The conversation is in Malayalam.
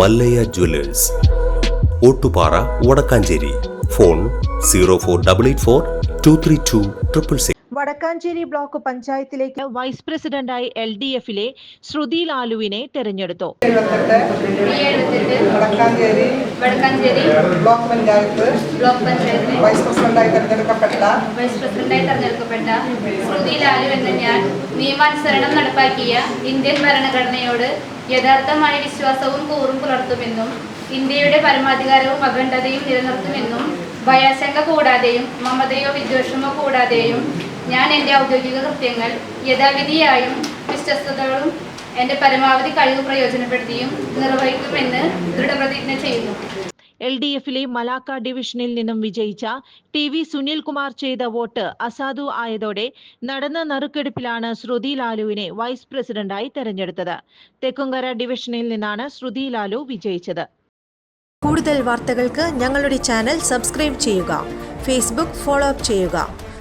Mallayya jewellers. Ottupara Vadakkanchery. Phone zero four double eight four two three two triple six Vadakkanchery block പഞ്ചായത്തിലേക്ക് വൈസ് പ്രസിഡന്റായി എൽ ഡി എഫിലെ ശ്രുതി ലാലുവിനെ തെരഞ്ഞെടുത്തു. Vadakkanchery Vadakkanchery block panchayat block panchayat vice പ്രസിഡന്റായി തെരഞ്ഞെടുക്കപ്പെട്ട വൈസ് പ്രസിഡന്റായി തെരഞ്ഞെടുക്കപ്പെട്ട ശ്രുതി ലാലു എന്ന ഞാൻ നിയമാനുസരണം നടപ്പാക്കിയ ഇന്ത്യൻ ഭരണഘടനയോട് യഥാർത്ഥമായ വിശ്വാസവും കൂറും പുലർത്തുമെന്നും ഇന്ത്യയുടെ പരമാധികാരവും അഖണ്ഡതയും നിലനിർത്തുമെന്നും ഭയാശങ്ക കൂടാതെയും മമതയോ വിദ്വേഷമോ കൂടാതെയും ഞാൻ എന്റെ ഔദ്യോഗിക കൃത്യങ്ങൾ യഥാവിധിയായും വിശ്വസ്തകളും എന്റെ പരമാവധി കഴിവ് പ്രയോജനപ്പെടുത്തിയും നിർവഹിക്കുമെന്ന് ദൃഢപ്രതിജ്ഞ ചെയ്യുന്നു. എൽ ഡി എഫിലെ മലാക്ക ഡിവിഷനിൽ നിന്നും വിജയിച്ച ടി വി സുനിൽകുമാർ ചെയ്ത വോട്ട് അസാധു ആയതോടെ നടന്ന നറുക്കെടുപ്പിലാണ് ശ്രുതി ലാലുവിനെ വൈസ് പ്രസിഡന്റായി തെരഞ്ഞെടുത്തത്. തെക്കുംകര ഡിവിഷനിൽ നിന്നാണ് ശ്രുതി ലാലു വിജയിച്ചത്. കൂടുതൽ വാർത്തകൾക്ക് ഞങ്ങളുടെ ചാനൽ സബ്സ്ക്രൈബ് ചെയ്യുക. ഫേസ്ബുക്ക് ഫോളോ അപ്പ് ചെയ്യുക.